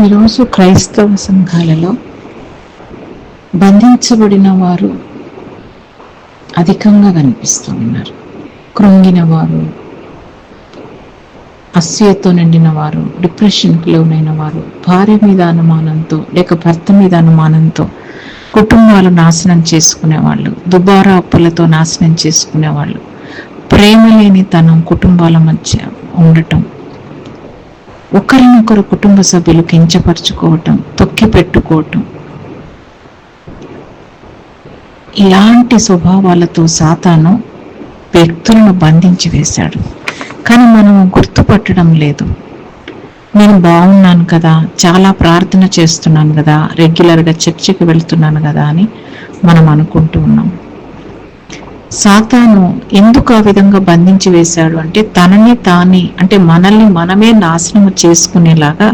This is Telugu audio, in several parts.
ఈరోజు క్రైస్తవ సంఘాలలో బంధించబడిన వారు అధికంగా కనిపిస్తూ ఉన్నారు. కృంగిన వారు అస్యతో నిండిన వారు డిప్రెషన్కి లోనైన వారు భార్య మీద అనుమానంతో లేక భర్త మీద అనుమానంతో కుటుంబాలు నాశనం చేసుకునే వాళ్ళు దుబారా అప్పులతో నాశనం చేసుకునే వాళ్ళు ప్రేమ లేని తనం కుటుంబాల మధ్య ఉండటం ఒకరినొకరు కుటుంబ సభ్యులు కించపరుచుకోవటం తొక్కి పెట్టుకోవటం ఇలాంటి స్వభావాలతో సాతాను వ్యక్తులను బంధించి వేశాడు. కానీ మనం గుర్తుపట్టడం లేదు. నేను బాగున్నాను కదా చాలా ప్రార్థన చేస్తున్నాను కదా రెగ్యులర్గా చర్చికి వెళ్తున్నాను కదా అని మనం అనుకుంటూ ఉన్నాం. సాతాను ఎందుకు ఆ విధంగా బంధించి వేశాడు అంటే తనని తాని అంటే మనల్ని మనమే నాశనము చేసుకునేలాగా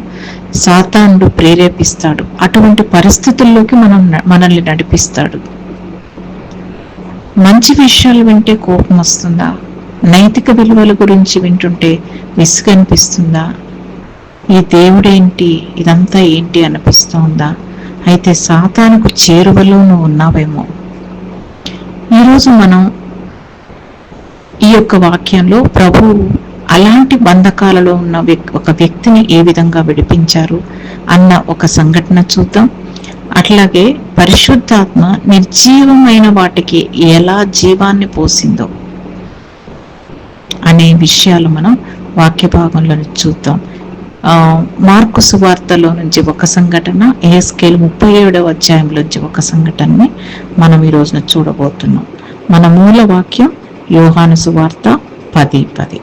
సాతానుడు ప్రేరేపిస్తాడు. అటువంటి పరిస్థితుల్లోకి మనం మనల్ని నడిపిస్తాడు. మంచి విషయాలు వింటే కోపం వస్తుందా? నైతిక విలువల గురించి వింటుంటే విసుగు అనిపిస్తుందా? ఈ దేవుడేంటి? ఇదంతా ఏంటి? అనిపిస్తుందా? అయితే సాతానుకు చేరువలో నువ్వు ఉన్నావేమో. ఈరోజు మనం ఈ యొక్క వాక్యంలో ప్రభు అలాంటి బంధకాలలో ఉన్న ఒక వ్యక్తిని ఏ విధంగా విడిపించారు అన్న ఒక సంఘటన చూద్దాం. అట్లాగే పరిశుద్ధాత్మ నిర్జీవమైన వాటికి ఎలా జీవాన్ని పోసిందో అనే విషయాలు మనం వాక్య భాగంలో చూద్దాం. మార్కు సువార్తలో నుంచి ఒక సంఘటన ఏఎస్కేల్ ముప్పై ఏడవ అధ్యాయంలోంచి ఒక సంఘటనని మనం ఈ రోజున చూడబోతున్నాం. మన మూల వాక్యం యోహాను సువార్త పది పది.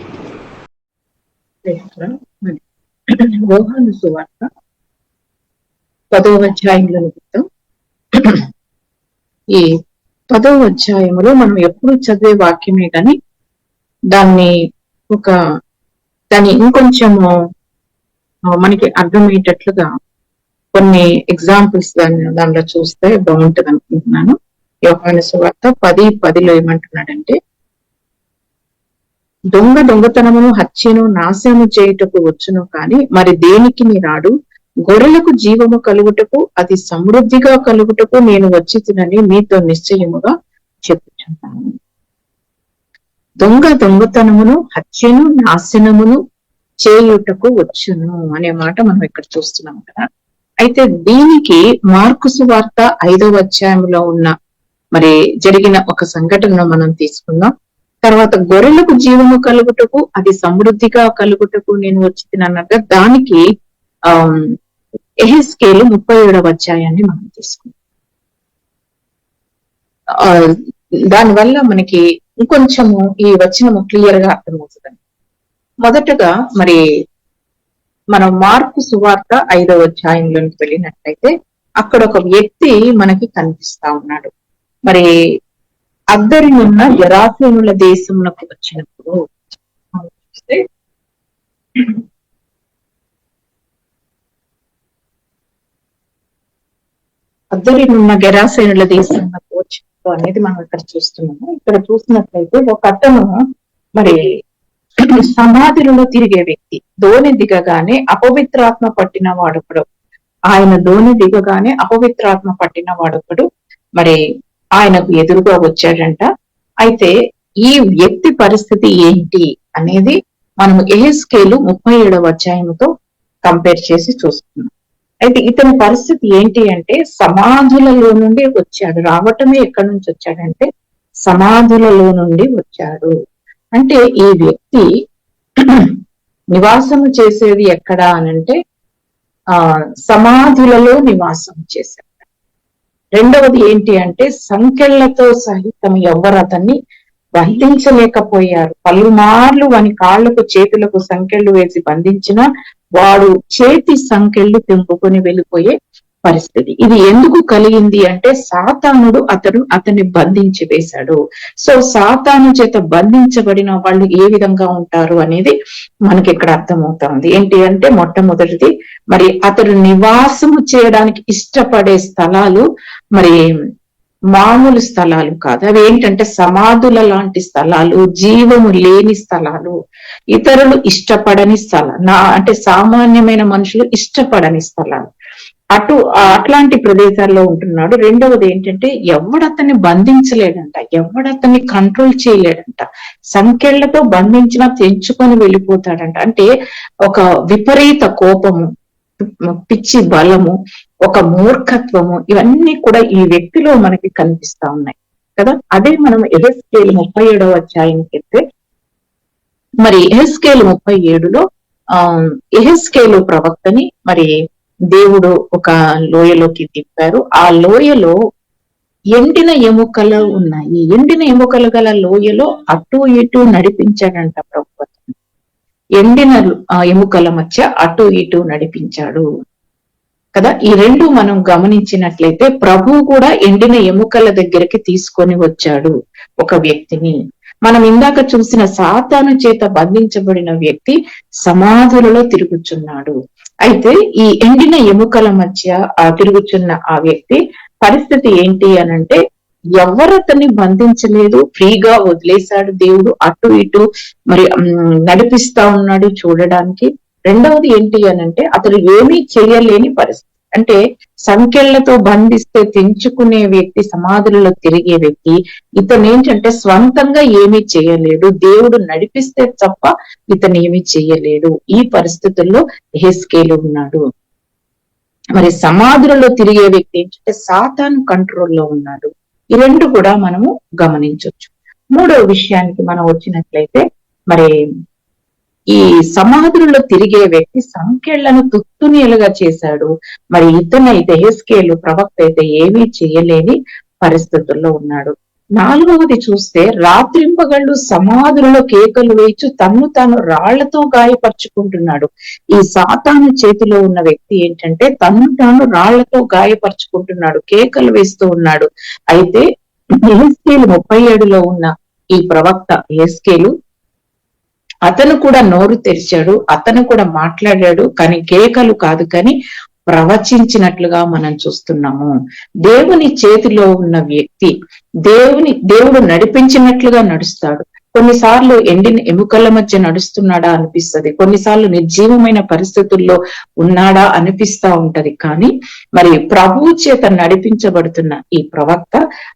యోహాను సువార్త పదవ అధ్యాయంలో నిమిత్తం. ఈ పదవ అధ్యాయంలో మనం ఎప్పుడు చదివే వాక్యమే కానీ దాన్ని ఒక దాన్ని ఇంకొంచెము మనకి అర్థమయ్యేటట్లుగా కొన్ని ఎగ్జాంపుల్స్ దాని దానిలో చూస్తే బాగుంటుంది అనుకుంటున్నాను. యోహాన సువార్త పది పదిలో ఏమంటున్నాడంటే దొంగ దొంగతనమును హత్యను నాశనము చేయుటకు వచ్చును కాని మరి దేనికి రాడు గొర్రెలకు జీవము కలుగుటకు అది సమృద్ధిగా కలుగుటకు నేను వచ్చి తినని మీతో నిశ్చయముగా చెప్పుచున్నాను. దొంగ దొంగతనమును హత్యను నాశనమును చేయుటకు వచ్చును అనే మాట మనం ఇక్కడ చూస్తున్నాం కదా. అయితే దీనికి మార్కుసు వార్త ఐదవ అధ్యాయంలో ఉన్న మరి జరిగిన ఒక సంఘటనను మనం తీసుకుందాం. తర్వాత గొర్రెలకు జీవము కలుగుటకు అది సమృద్ధిగా కలుగుటకు నేను వచ్చి తినన్నట్టుగా దానికి ఆ ఎహెస్కేలు ముప్పై ఏడవ అధ్యాయాన్ని మనం తీసుకుందాం. దానివల్ల మనకి ఇంకొంచెము ఈ వచనము క్లియర్గా అర్థమవుతుంది. మొదటగా మరి మనం మార్పు సువార్త ఐదవ అధ్యాయంలోకి వెళ్ళినట్లయితే అక్కడ ఒక వ్యక్తి మనకి కనిపిస్తా ఉన్నాడు. మరి అద్దరి ఉన్న జరాసీనుల దేశంలోకి వచ్చినప్పుడు చూస్తే అద్దరి ఉన్న గెరాసేనుల దేశంలోకి వచ్చినప్పుడు అనేది మనం ఇక్కడ చూస్తున్నాము. ఇక్కడ చూసినట్లయితే ఒక అతను మరి సమాధిలో తిరిగే వ్యక్తి ధోని దిగగానే అపవిత్రాత్మ పట్టిన వాడొకడు. ఆయన ధోని దిగగానే అపవిత్రాత్మ పట్టిన వాడొకడు. మరి ఆయనకు ఎదురుగా వచ్చాడంట. అయితే ఈ వ్యక్తి పరిస్థితి ఏంటి అనేది మనం ఏ ముప్పై ఏడవ అధ్యాయంతో కంపేర్ చేసి చూస్తున్నాం. అయితే ఇతని పరిస్థితి ఏంటి అంటే సమాధులలో నుండి వచ్చాడు. రావటమే ఎక్కడి నుంచి వచ్చాడంటే సమాధులలో నుండి వచ్చాడు. అంటే ఈ వ్యక్తి నివాసము చేసేది ఎక్కడ అనంటే ఆ సమాధులలో నివాసం చేశాడు. రెండవది ఏంటి అంటే సంఖ్యలతో సహితం ఎవరు అతన్ని బంధించలేకపోయారు. పలుమార్లు వాని కాళ్ళకు చేతులకు సంఖ్యలు వేసి బంధించిన వాడు చేతి సంఖ్యలు తెంపుకొని వెళ్ళిపోయే పరిస్థితి. ఇది ఎందుకు కలిగింది అంటే సాతానుడు అతడు అతన్ని బంధించి వేశాడు. సో సాతాను చేత బంధించబడిన వాళ్ళు ఏ విధంగా ఉంటారు అనేది మనకి ఇక్కడ అర్థమవుతుంది. ఏంటి అంటే మొట్టమొదటిది మరి అతడు నివాసము చేయడానికి ఇష్టపడే స్థలాలు మరి మామూలు స్థలాలు కాదు. అవి ఏంటంటే సమాధుల లాంటి స్థలాలు జీవము లేని స్థలాలు ఇతరులు ఇష్టపడని స్థలం నా అంటే సామాన్యమైన మనుషులు ఇష్టపడని స్థలాలు. అటు అట్లాంటి ప్రదేశాల్లో ఉంటున్నాడు. రెండవది ఏంటంటే ఎవడతన్ని బంధించలేడంట ఎవడతన్ని కంట్రోల్ చేయలేడంట. సంఖ్యలతో బంధించినా తెంచుకొని వెళ్ళిపోతాడంట. అంటే ఒక విపరీత కోపము పిచ్చి బలము ఒక మూర్ఖత్వము ఇవన్నీ కూడా ఈ వ్యక్తిలో మనకి కనిపిస్తా ఉన్నాయి. కదా? అదే మనం ఎహెస్కేల్ ముప్పై ఏడవ అధ్యాయానికి వెళ్తే మరి ఎహెస్కేల్ ముప్పై ఏడులో ఆ ఎహెస్కేలు ప్రవక్తని మరి దేవుడు ఒక లోయలోకి దింపారు ఆ లోయలో ఎండిన ఎముకలు ఉన్నాయి. ఎండిన ఎముకలు గల లోయలో అటు ఇటు నడిపించాడంట ప్రభు ఎండిన ఎముకల మధ్య అటు ఇటు నడిపించాడు. కదా? ఈ రెండు మనం గమనించినట్లయితే ప్రభు కూడా ఎండిన ఎముకల దగ్గరికి తీసుకొని వచ్చాడు ఒక వ్యక్తిని. మనం ఇందాక చూసిన సాతాను చేత బంధించబడిన వ్యక్తి సమాధులలో తిరుగుచున్నాడు. అయితే ఈ ఎండిన ఎముకల మధ్య ఆ తిరుగుచున్న ఆ వ్యక్తి పరిస్థితి ఏంటి అనంటే ఎవరు అతన్ని బంధించలేదు. ఫ్రీగా వదిలేశాడు దేవుడు. అటు ఇటు మరి నడిపిస్తా ఉన్నాడు చూడడానికి. రెండవది ఏంటి అనంటే అతడు ఏమీ చేయలేని పరిస్థితి. అంటే సంఖ్యలతో బంధిస్తే తెంచుకునే వ్యక్తి సమాధులలో తిరిగే వ్యక్తి ఇతను ఏంటంటే స్వంతంగా ఏమీ చేయలేడు. దేవుడు నడిపిస్తే తప్ప ఇతను ఏమీ చేయలేడు. ఈ పరిస్థితుల్లో హెస్కేలు ఉన్నాడు. మరి సమాధులలో తిరిగే వ్యక్తి ఏంటంటే సాతాను కంట్రోల్లో ఉన్నాడు. ఈ రెండు కూడా మనము గమనించవచ్చు మూడో విషయానికి మనం వచ్చినట్లయితే మరి ఈ సమాధులలో తిరిగే వ్యక్తి సంఖ్యలను తుత్తునీలుగా చేశాడు. మరి ఇతనైతే హెస్కేలు ప్రవక్త అయితే ఏమీ చేయలేని పరిస్థితుల్లో ఉన్నాడు. నాలుగవది చూస్తే రాత్రింపగళ్ళు సమాధులలో కేకలు వేయచ్చు తన్ను తాను రాళ్ళతో గాయపరుచుకుంటున్నాడు. ఈ సాతాను చేతిలో ఉన్న వ్యక్తి ఏంటంటే తన్ను తాను రాళ్ళతో గాయపరుచుకుంటున్నాడు కేకలు వేస్తూ ఉన్నాడు. అయితే ఎహెస్కేలు ముప్పై ఏడులో ఉన్న ఈ ప్రవక్త ఎస్కేలు అతను కూడా నోరు తెరిచాడు అతను కూడా మాట్లాడాడు కానీ కేకలు కాదు కానీ ప్రవచించినట్లుగా మనం చూస్తున్నాము. దేవుని చేతిలో ఉన్న వ్యక్తి దేవుని దేవుడు నడిపించినట్లుగా నడుస్తాడు. కొన్నిసార్లు ఎండిన ఎముకల మధ్య నడుస్తున్నాడా అనిపిస్తది. కొన్నిసార్లు నిర్జీవమైన పరిస్థితుల్లో ఉన్నాడా అనిపిస్తా ఉంటది. కానీ మరి ప్రభువు చేత నడిపించబడుతున్న ఈ ప్రవక్త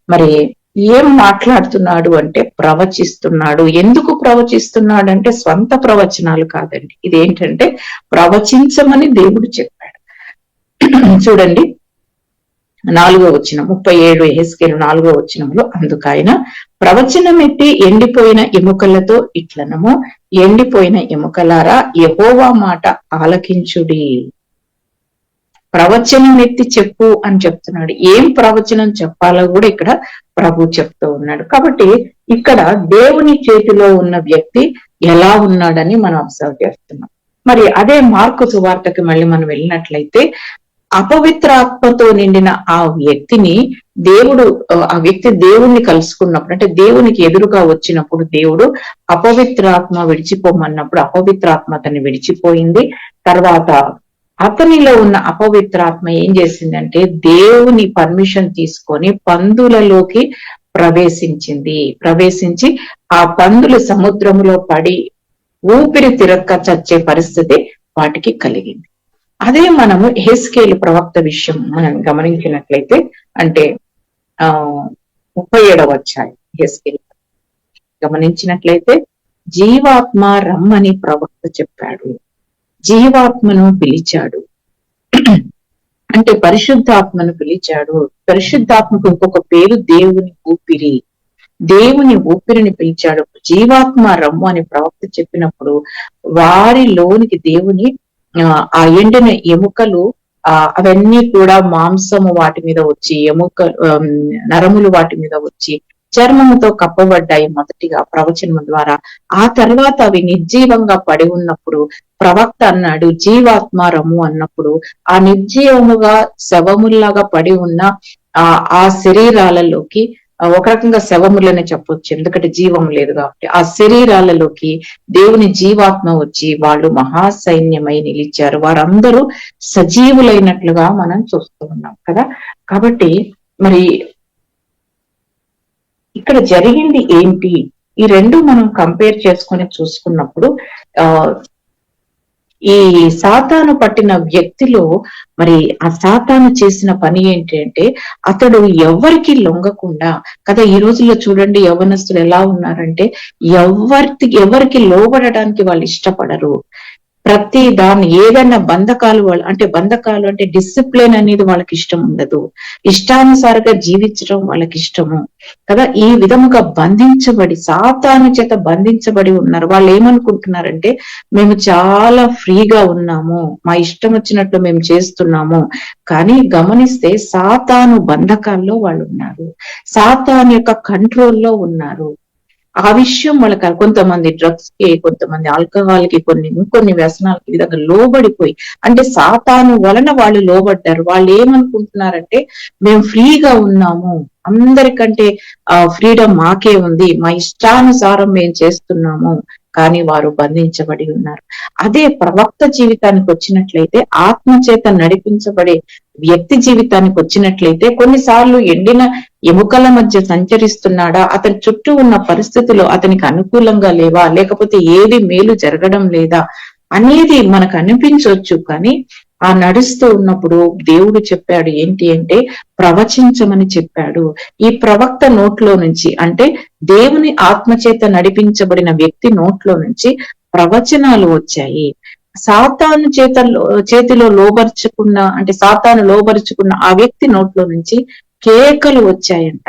మరి ఏం మాట్లాడుతున్నాడు అంటే ప్రవచిస్తున్నాడు. ఎందుకు ప్రవచిస్తున్నాడు అంటే స్వంత ప్రవచనాలు కాదండి. ఇదేంటంటే ప్రవచించమని దేవుడు చెప్పాడు. చూడండి. నాలుగో వచ్చిన ముప్పై ఏడు ఎహెస్కేలు నాలుగో వచ్చినంలో అందుకైన ప్రవచనం ఎత్తి ఎండిపోయిన ఎముకలతో ఇట్లనము. ఎండిపోయిన ఎముకలారా యహోవా మాట ఆలకించుడి. ప్రవచనం ఎత్తి చెప్పు అని చెప్తున్నాడు. ఏం ప్రవచనం చెప్పాలో కూడా ఇక్కడ ప్రభు చెప్తూ ఉన్నాడు. కాబట్టి ఇక్కడ దేవుని చేతిలో ఉన్న వ్యక్తి ఎలా ఉన్నాడని మనం అబ్జర్వ్ చేస్తున్నాం. మరి అదే మార్కు సువార్తకి మళ్ళీ మనం వెళ్ళినట్లయితే అపవిత్ర ఆత్మతో నిండిన ఆ వ్యక్తిని దేవుడు ఆ వ్యక్తి దేవుణ్ణి కలుసుకున్నప్పుడు అంటే దేవునికి ఎదురుగా వచ్చినప్పుడు దేవుడు అపవిత్ర ఆత్మ విడిచిపోమన్నప్పుడు అపవిత్ర ఆత్మ అతన్ని విడిచిపోయింది. తర్వాత అతనిలో ఉన్న అపవిత్రాత్మ ఏం చేసిందంటే దేవుని పర్మిషన్ తీసుకొని పందులలోకి ప్రవేశించింది. ప్రవేశించి ఆ పందులు సముద్రంలో పడి ఊపిరి తిరక్క చచ్చే పరిస్థితి వాటికి కలిగింది. అదే మనము హెస్కేలు ప్రవక్త విషయం మనం గమనించినట్లయితే అంటే ఆ ముప్పై ఏడవ వచ్చాయి హెస్కేలు గమనించినట్లయితే జీవాత్మ రమ్మని ప్రవక్త చెప్పాడు. జీవాత్మను పిలిచాడు. అంటే పరిశుద్ధాత్మను పిలిచాడు. పరిశుద్ధాత్మకు ఇంకొక పేరు దేవుని ఊపిరి. దేవుని ఊపిరిని పిలిచాడు. జీవాత్మ రమ్ము అని ప్రవక్త చెప్పినప్పుడు వారిలోనికి దేవుని ఆ, ఎండిన ఎముకలు ఆ అవన్నీ కూడా మాంసము వాటి మీద వచ్చి ఎముక నరములు వాటి మీద వచ్చి చర్మముతో కప్పబడ్డాయి మొదటిగా ప్రవచనం ద్వారా. ఆ తర్వాత అవి నిర్జీవంగా పడి ఉన్నప్పుడు ప్రవక్త అన్నాడు జీవాత్మారము అన్నప్పుడు ఆ నిర్జీవముగా శవముల్లాగా పడి ఉన్న ఆ ఆ శరీరాలలోకి ఒక రకంగా శవములనే చెప్పొచ్చు ఎందుకంటే జీవం లేదు కాబట్టి. ఆ శరీరాలలోకి దేవుని జీవాత్మ వచ్చి వాళ్ళు మహాసైన్యమై నిలిచారు. వారందరూ సజీవులైనట్లుగా మనం చూస్తూ ఉన్నాం కదా. కాబట్టి మరి ఇక్కడ జరిగింది ఏంటి? ఈ రెండు మనం కంపేర్ చేసుకొని చూసుకున్నప్పుడు ఆ ఈ సాతాను పట్టిన వ్యక్తిలో మరి ఆ సాతాను చేసిన పని ఏంటి అంటే అతడు ఎవరికి లొంగకుండా కదా ఈ రోజుల్లో చూడండి యవనస్తులు ఎలా ఉన్నారంటే ఎవరికి ఎవరికి లోబడడానికి వాళ్ళు ఇష్టపడరు. ప్రతి దాన్ని ఏదైనా బంధకాలు వాళ్ళు అంటే బంధకాలు అంటే డిసిప్లిన్ అనేది వాళ్ళకి ఇష్టం ఉండదు. ఇష్టానుసారంగా జీవించడం వాళ్ళకి ఇష్టము. కదా? ఈ విధముగా బంధించబడి సాతాను చేత బంధించబడి ఉన్నారు. వాళ్ళు ఏమనుకుంటున్నారంటే మేము చాలా ఫ్రీగా ఉన్నాము. మా ఇష్టం వచ్చినట్లు మేము చేస్తున్నాము. కానీ గమనిస్తే సాతాను బంధకాల్లో వాళ్ళు ఉన్నారు. సాతాను యొక్క కంట్రోల్లో ఉన్నారు. ఆ విషయం వాళ్ళకి కొంతమంది డ్రగ్స్కి కొంతమంది ఆల్కహాల్కి కొన్ని ఇంకొన్ని వ్యసనాలకి విధంగా లోబడిపోయి అంటే సాతాను వలన వాళ్ళు లోబడ్డారు. వాళ్ళు ఏమనుకుంటున్నారంటే మేము ఫ్రీగా ఉన్నాము. అందరికంటే ఆ ఫ్రీడమ్ మాకే ఉంది. మా ఇష్టానుసారం మేము చేస్తున్నాము. కానీ వారు బంధించబడి ఉన్నారు. అదే ప్రవక్త జీవితానికి వచ్చినట్లయితే ఆత్మ చేత నడిపించబడే వ్యక్తి జీవితానికి వచ్చినట్లయితే కొన్నిసార్లు ఎండిన ఎముకల మధ్య సంచరిస్తున్నాడా? అతని చుట్టూ ఉన్న పరిస్థితులు అతనికి అనుకూలంగా లేవా? లేకపోతే ఏది మేలు జరగడం లేదా? అనేది మనకు అనిపించవచ్చు కానీ ఆ నడుస్తూ ఉన్నప్పుడు దేవుడు చెప్పాడు ఏంటి అంటే ప్రవచించమని చెప్పాడు. ఈ ప్రవక్త నోట్లో నుంచి అంటే దేవుని ఆత్మచేత నడిపించబడిన వ్యక్తి నోట్లో నుంచి ప్రవచనాలు వచ్చాయి. సాతాను చేత చేతిలో లోబరుచుకున్న అంటే సాతాను లోబరుచుకున్న ఆ వ్యక్తి నోట్లో నుంచి కేకలు వచ్చాయంట.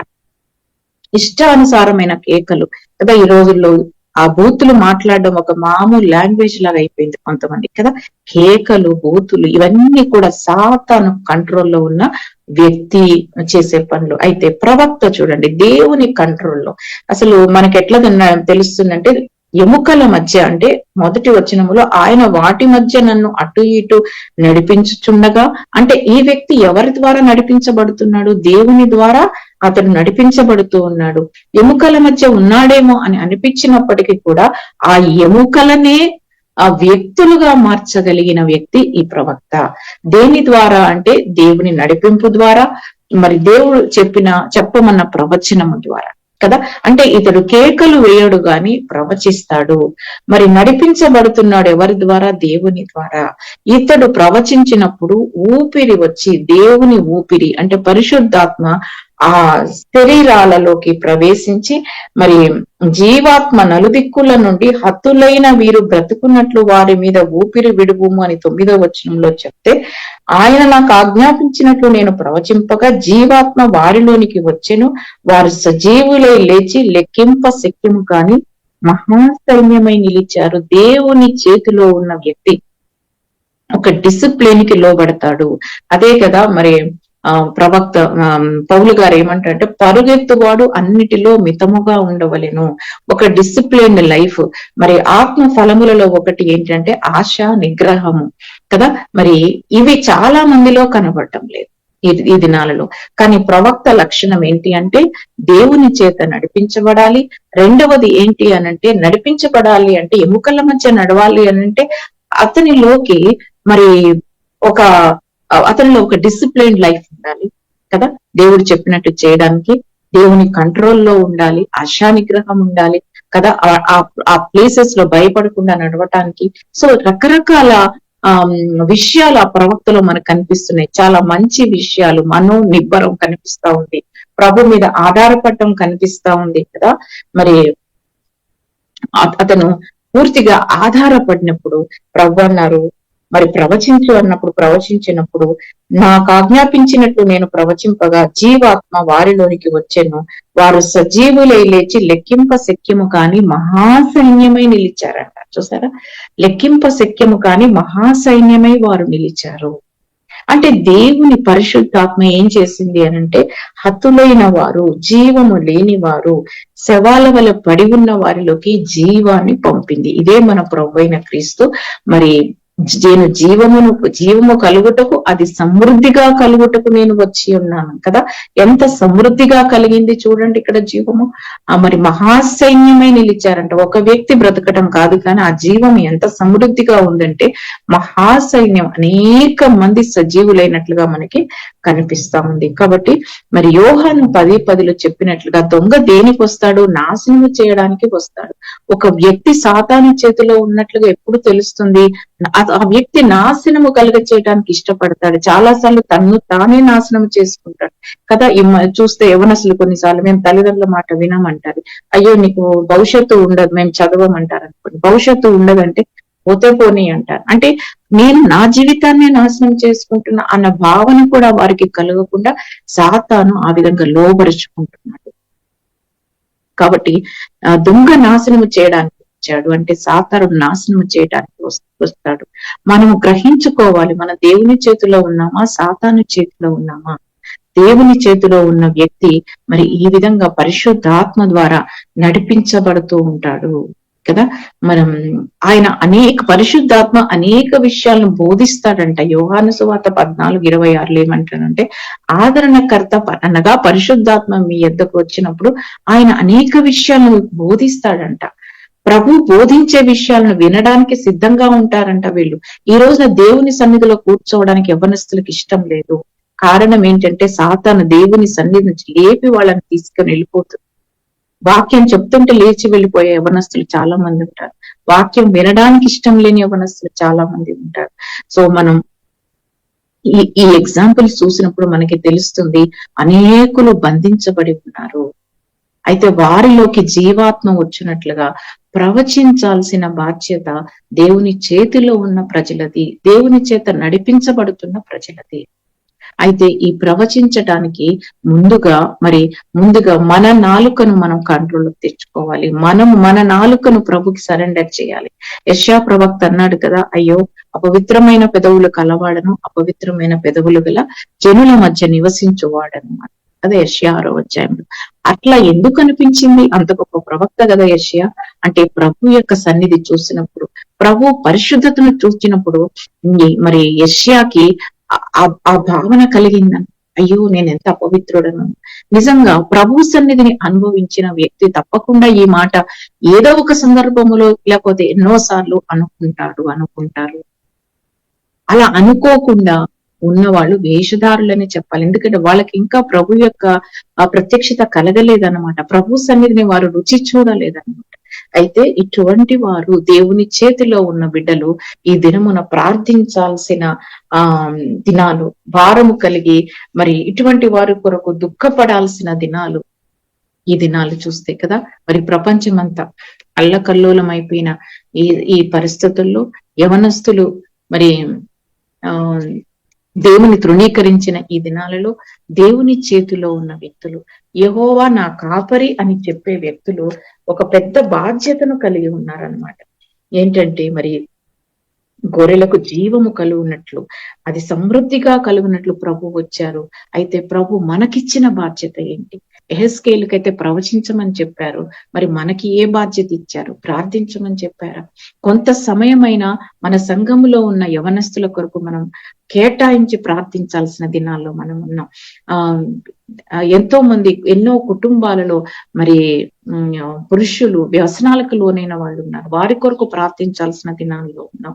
ఇష్టానుసారమైన కేకలు. కదా ఈ రోజుల్లో ఆ బూతులు మాట్లాడడం ఒక మామూలు లాంగ్వేజ్ లాగా అయిపోయింది కొంతమంది కదా. కేకలు బూతులు ఇవన్నీ కూడా సాతాను కంట్రోల్లో ఉన్న వ్యక్తి చేసే పనులు. అయితే ప్రవక్త చూడండి దేవుని కంట్రోల్లో. అసలు మనకి ఎట్లా తెలుస్తుందంటే ఎముకల మధ్య అంటే మొదటి వచనములో ఆయన వాటి మధ్య నన్ను అటు ఇటు నడిపించుచుండగా అంటే ఈ వ్యక్తి ఎవరి ద్వారా నడిపించబడుతున్నాడు? దేవుని ద్వారా అతడు నడిపించబడుతూ ఉన్నాడు. ఎముకల మధ్య ఉన్నాడేమో అని అనిపించినప్పటికీ కూడా ఆ ఎముకలనే ఆ వ్యక్తులుగా మార్చగలిగిన వ్యక్తి ఈ ప్రవక్త. దేని ద్వారా అంటే దేవుని నడిపింపు ద్వారా మరి దేవుడు చెప్పిన చెప్పమన్న ప్రవచనము ద్వారా. కదా? అంటే ఇతడు కేకలు వేయడు గాని ప్రవచిస్తాడు. మరి నడిపించబడుతున్నాడు ఎవరి ద్వారా? దేవుని ద్వారా. ఇతడు ప్రవచించినప్పుడు ఊపిరి వచ్చి దేవుని ఊపిరి అంటే పరిశుద్ధాత్మ ఆ శరీరాలలోకి ప్రవేశించి మరి జీవాత్మ నలుదిక్కుల నుండి హత్తులైన వీరు బ్రతుకున్నట్లు వారి మీద ఊపిరి విడువుము అని తొమ్మిదో వచనంలో చెప్తే ఆయన నాకు ఆజ్ఞాపించినట్లు నేను ప్రవచింపగా జీవాత్మ వారిలోనికి వచ్చెను. వారు సజీవులై లేచి లెక్కింప శక్యము కాని మహాసైన్యమై నిలిచారు. దేవుని చేతిలో ఉన్న వ్యక్తి ఒక డిసిప్లిన్కి లోబడతాడు. అదే కదా మరి ప్రవక్త పౌలు గారు ఏమంటారంటే పరుగెత్తువాడు అన్నిటిలో మితముగా ఉండవలెను. ఒక డిసిప్లిన్ లైఫ్ మరి ఆత్మ ఫలములలో ఒకటి ఏంటంటే ఆశ నిగ్రహము. కదా? మరి ఇవి చాలా మందిలో కనబడటం లేదు ఈ దినాలలో. కానీ ప్రవక్త లక్షణం ఏంటి అంటే దేవుని చేత నడిపించబడాలి. రెండవది ఏంటి అనంటే నడిపించబడాలి అంటే ఎముకల మధ్య నడవాలి అనంటే అతనిలోకి మరి ఒక అతనిలో ఒక డిసిప్లైన్ లైఫ్ ఉండాలి కదా? దేవుడు చెప్పినట్టు చేయడానికి దేవుని కంట్రోల్లో ఉండాలి ఆశా నిగ్రహం ఉండాలి కదా? ఆ- ప్లేసెస్లో భయపడకుండా నడవటానికి. సో రకరకాల ఆ విషయాలు ఆ ప్రవక్తలో మనకు కనిపిస్తున్నాయి. చాలా మంచి విషయాలు మనో నిబ్బరం కనిపిస్తా ఉంది. ప్రభు మీద ఆధారపడటం కనిపిస్తా ఉంది కదా? మరి అతను పూర్తిగా ఆధారపడినప్పుడు ప్రభు అన్నారు మరి ప్రవచించు అన్నప్పుడు ప్రవచించినప్పుడు నాకు ఆజ్ఞాపించినట్టు నేను ప్రవచింపగా జీవాత్మ వారిలోనికి వచ్చాను. వారు సజీవులై లేచి లెక్కింప శక్యము కాని మహాసైన్యమై నిలిచారంట. చూసారా? లెక్కింప శక్యము కాని మహాసైన్యమై వారు నిలిచారు. అంటే దేవుని పరిశుద్ధాత్మ ఏం చేసింది అనంటే హతులైన వారు జీవము లేని వారు శవాల వల్ల పడి ఉన్న వారిలోకి జీవాన్ని పంపింది. ఇదే మన ప్రభు క్రీస్తు. మరి నేను జీవమును జీవము కలుగుటకు అది సమృద్ధిగా కలుగుటకు నేను వచ్చి ఉన్నాను కదా? ఎంత సమృద్ధిగా కలిగింది చూడండి ఇక్కడ జీవము. ఆ మరి మహాసైన్యమై నిలిచారంట. ఒక వ్యక్తి బ్రతకడం కాదు కానీ ఆ జీవం ఎంత సమృద్ధిగా ఉందంటే మహాసైన్యం అనేక మంది సజీవులైనట్లుగా మనకి కనిపిస్తా ఉంది. కాబట్టి మరి యోహాను పది పదిలో చెప్పినట్లుగా దొంగ దేనికి వస్తాడు? నాశనము చేయడానికి వస్తాడు. ఒక వ్యక్తి సాతాను చేతిలో ఉన్నట్లుగా ఎప్పుడు తెలుస్తుంది? ఆ వ్యక్తి నాశనము కలుగ చేయడానికి ఇష్టపడతాడు. చాలా సార్లు తన్ను తానే నాశనం చేసుకుంటాడు. కదా చూస్తే యవనసులు కొన్నిసార్లు మేము తల్లిదండ్రుల మాట వినమంటారు. అయ్యో నీకు భవిష్యత్తు ఉండదు మేము చదవమంటారు అనుకోండి. భవిష్యత్తు ఉండదంటే పోతే పోనీ అంటారు. అంటే నేను నా జీవితాన్ని నాశనం చేసుకుంటున్నా అన్న భావన కూడా వారికి కలగకుండా సాతాను ఆ విధంగా లోపరుచుకుంటున్నాడు కాబట్టి దొంగ నాశనము చేయడానికి వచ్చాడు అంటే సాతారుడు నాశనం చేయడానికి వస్తాడు. మనము గ్రహించుకోవాలి. మన దేవుని చేతిలో ఉన్నామా? సాతాను చేతిలో ఉన్నామా? దేవుని చేతిలో ఉన్న వ్యక్తి మరి ఈ విధంగా పరిశుద్ధాత్మ ద్వారా నడిపించబడుతూ ఉంటాడు. కదా? మనం ఆయన అనేక పరిశుద్ధాత్మ అనేక విషయాలను బోధిస్తాడంట. యోహాను సువార్త పద్నాలుగు ఇరవై ఆరులో ఏమంటాడంటే ఆదరణకర్త అనగా పరిశుద్ధాత్మ మీ ఎద్దకు వచ్చినప్పుడు ఆయన అనేక విషయాలను బోధిస్తాడంట. ప్రభు బోధించే విషయాలను వినడానికి సిద్ధంగా ఉంటారంట వీళ్ళు. ఈ రోజున దేవుని సన్నిధిలో కూర్చోవడానికి యవనస్తులకు ఇష్టం లేదు. కారణం ఏంటంటే సాతాను దేవుని సన్నిధి నుంచి లేపి వాళ్ళని తీసుకొని వెళ్ళిపోతుంది. వాక్యం చెప్తుంటే లేచి వెళ్ళిపోయే యవనస్తులు చాలా మంది ఉంటారు. వాక్యం వినడానికి ఇష్టం లేని యవనస్తులు చాలా మంది ఉంటారు. సో మనం ఈ ఈ ఎగ్జాంపుల్ చూసినప్పుడు మనకి తెలుస్తుంది అనేకులు బంధించబడి ఉన్నారు. అయితే వారిలోకి జీవాత్మ వచ్చినట్లుగా ప్రవచించాల్సిన బాధ్యత దేవుని చేతిలో ఉన్న ప్రజలది దేవుని చేత నడిపించబడుతున్న ప్రజలది. అయితే ఈ ప్రవచించటానికి ముందుగా మరి ముందుగా మన నాలుకను మనం కంట్రోల్ తెచ్చుకోవాలి. మనం మన నాలుకను ప్రభుకి సరెండర్ చేయాలి. యశా ప్రవక్త అన్నాడు కదా అయ్యో అపవిత్రమైన పెదవులు కలవాడను అపవిత్రమైన పెదవులు గల జనుల మధ్య నివసించువాడను అదే యష్యా ఆరో అధ్యాయంలో అట్లా ఎందుకు అనిపించింది? అంత గొప్ప ప్రవక్త కదా యష్యా. అంటే ప్రభు యొక్క సన్నిధి చూసినప్పుడు ప్రభు పరిశుద్ధతను చూసినప్పుడు మరి యష్యాకి ఆ- భావన కలిగిందని అయ్యో నేను ఎంత అపవిత్రుడను. నిజంగా ప్రభు సన్నిధిని అనుభవించిన వ్యక్తి తప్పకుండా ఈ మాట ఏదో ఒక సందర్భములో లేకపోతే ఎన్నో సార్లు అనుకుంటారు అనుకుంటారు అలా అనుకోకుండా ఉన్నవాళ్ళు వేషధారులని చెప్పాలి. ఎందుకంటే వాళ్ళకి ఇంకా ప్రభు యొక్క ప్రత్యక్షత కలగలేదన్నమాట. ప్రభు సన్నిధిని వారు రుచి చూడలేదన్నమాట. అయితే ఇటువంటి వారు దేవుని చేతిలో ఉన్న బిడ్డలు ఈ దినమున ప్రార్థించాల్సిన ఆ దినాలు భారము కలిగి మరి ఇటువంటి వారి కొరకు దుఃఖపడాల్సిన దినాలు ఈ దినాలు చూస్తే కదా మరి ప్రపంచమంతా అల్లకల్లోలం అయిపోయిన ఈ ఈ పరిస్థితుల్లో యవనస్తులు మరి ఆ దేవుని తృణీకరించిన ఈ దినాలలో దేవుని చేతిలో ఉన్న వ్యక్తులు యహోవా నా కాపరి అని చెప్పే వ్యక్తులు ఒక పెద్ద బాధ్యతను కలిగి ఉన్నారనమాట ఏంటంటే మరి గొర్రెలకు జీవము కలుగునట్లు అది సమృద్ధిగా కలుగునట్లు ప్రభు వచ్చారు. అయితే ప్రభు మనకిచ్చిన బాధ్యత ఏంటి? అయితే ప్రవచించమని చెప్పారు. మరి మనకి ఏ బాధ్యత ఇచ్చారు? ప్రార్థించమని చెప్పారా? కొంత సమయమైనా మన సంఘములో ఉన్న యవనస్తుల కొరకు మనం కేటాయించి ప్రార్థించాల్సిన దినాల్లో మనం ఉన్నాం. ఆ ఎంతో మంది ఎన్నో కుటుంబాలలో మరి పురుషులు వ్యసనాలకు లోనైన వాళ్ళు ఉన్నారు. వారి కొరకు ప్రార్థించాల్సిన దినాల్లో ఉన్నాం.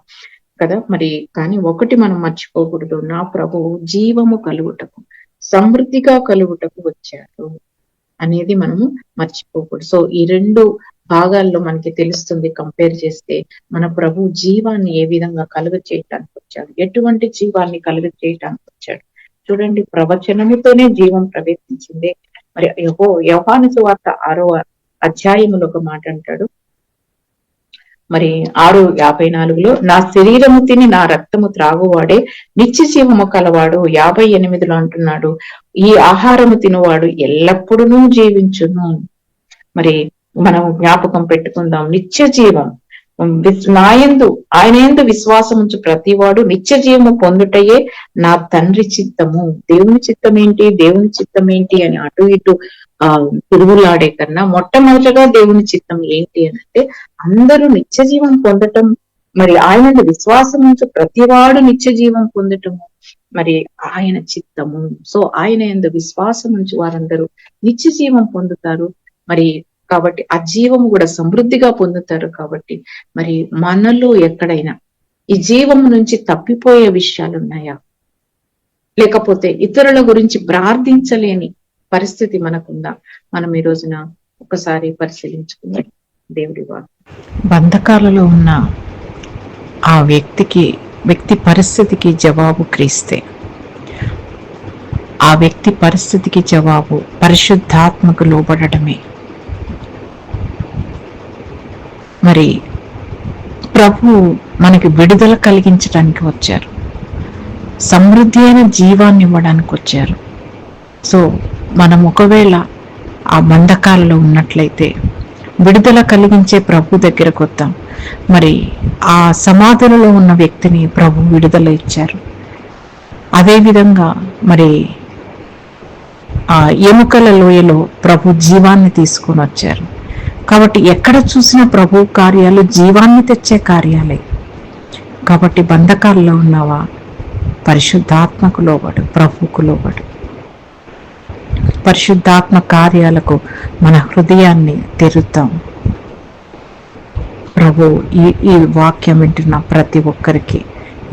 కదా? మరి కానీ ఒకటి మనం మర్చిపోకూడదు. నా ప్రభువు జీవము కలుగుటకు సమృద్ధిగా కలుగుటకు వచ్చారు అనేది మనము మర్చిపోకూడదు. సో ఈ రెండు భాగాల్లో మనకి తెలుస్తుంది కంపేర్ చేస్తే మన ప్రభు జీవాన్ని ఏ విధంగా కలుగ చేయటానికి వచ్చాడు. ఎటువంటి జీవాన్ని కలుగ చేయటానికి వచ్చాడు? చూడండి ప్రవచనముతోనే జీవం ప్రవేశించింది. మరి యహో యోహాను సువార్త ఆరో అధ్యాయములో ఒక మాట అంటాడు. మరి ఆరు యాభై నాలుగులో నా శరీరము తిని నా రక్తము త్రాగువాడే నిత్య జీవము కలవాడు యాభై ఎనిమిదిలో అంటున్నాడు. ఈ ఆహారము తినువాడు ఎల్లప్పుడూ జీవించును. మరి మనం జ్ఞాపకం పెట్టుకుందాం. నిత్య జీవం. నాయందు ఆయన ఎందు విశ్వాసం ఉంచు ప్రతివాడు నిత్య జీవము పొందుటయే నా తండ్రి చిత్తము. దేవుని చిత్తం ఏంటి దేవుని చిత్తం ఏంటి అని అటు ఇటు తిరుగులాడే కన్నా మొట్టమొదటగా దేవుని చిత్తం ఏంటి అని అంటే అందరూ నిత్య జీవం పొందటం. మరి ఆయన విశ్వాసం నుంచి ప్రతివాడు నిత్య జీవం పొందటము. మరి ఆయన చిత్తము. సో ఆయన ఎందు విశ్వాసం నుంచి వారందరూ నిత్య జీవం పొందుతారు. మరి కాబట్టి ఆ జీవము కూడా సమృద్ధిగా పొందుతారు కాబట్టి మరి మనలో ఎక్కడైనా ఈ జీవము నుంచి తప్పిపోయే విషయాలు ఉన్నాయా లేకపోతే ఇతరుల గురించి ప్రార్థించలేని పరిస్థితి మనకుందా? మనం ఈ రోజున ఒకసారి పరిశీలించుకుందాం. దేవుడి వారు బంధకాలలో ఉన్న ఆ వ్యక్తికి వ్యక్తి పరిస్థితికి జవాబు క్రీస్తే. ఆ వ్యక్తి పరిస్థితికి జవాబు పరిశుద్ధాత్మకు లోబడటమే. మరి ప్రభు మనకి విడుదల కలిగించడానికి వచ్చారు. సమృద్ధి అయిన జీవాన్ని ఇవ్వడానికి వచ్చారు. సో మనం ఒకవేళ ఆ బంధకాలలో ఉన్నట్లయితే విడుదల కలిగించే ప్రభు దగ్గరకు వద్దాం. మరి ఆ సమాధులలో ఉన్న వ్యక్తిని ప్రభు విడుదల ఇచ్చారు. అదేవిధంగా మరి ఆ ఎముకల లోయలో ప్రభు జీవాన్ని తీసుకొని వచ్చారు. కాబట్టి ఎక్కడ చూసిన ప్రభు కార్యాలు జీవాన్ని తెచ్చే కార్యాలే. కాబట్టి బంధకాల్లో ఉన్నావా? పరిశుద్ధాత్మకు లోబడు ప్రభుకు లోబడు. పరిశుద్ధాత్మ కార్యాలకు మన హృదయాన్ని తెరుద్దాం. ప్రభు ఈ ఈ వాక్యం వింటున్న ప్రతి ఒక్కరికి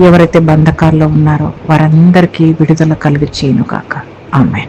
ఎవరైతే బంధకాల్లో ఉన్నారో వారందరికీ విడుదల కలిగి చేయను కాక ఆమె